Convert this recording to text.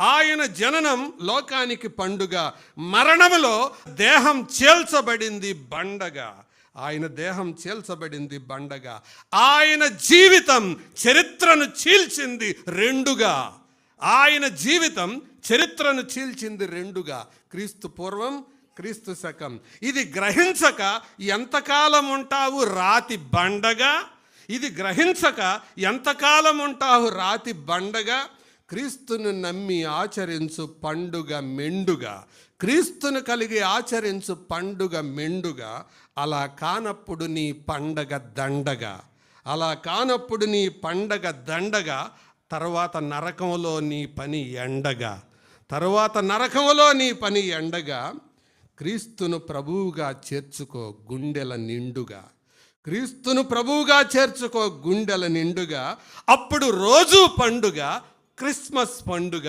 ఆయన జననం లోకానికి పండుగ. మరణములో దేహం చేల్చబడింది బండగా. ఆయన దేహం చేల్చబడింది బండగా. ఆయన జీవితం చరిత్రను చీల్చింది రెండుగా. ఆయన జీవితం చరిత్రను చీల్చింది రెండుగా. క్రీస్తు పూర్వం క్రీస్తు శకం. ఇది గ్రహించక ఎంతకాలం ఉంటావు రాతి బండగా? ఇది గ్రహించక ఎంతకాలం ఉంటావు రాతి బండగా? క్రీస్తును నమ్మి ఆచరించు పండుగ మెండుగా క్రీస్తును కలిగి ఆచరించు పండుగ మెండుగా అలా కానప్పుడు నీ పండగ దండగా. అలా కానప్పుడు నీ పండగ దండగా తర్వాత నరకంలో నీ పని ఎండగా. తర్వాత నరకంలో నీ పని ఎండగా క్రీస్తును ప్రభువుగా చేర్చుకో గుండెల నిండుగా. క్రీస్తును ప్రభువుగా చేర్చుకో గుండెల నిండుగా అప్పుడు రోజు పండుగ క్రిస్మస్ పండుగ.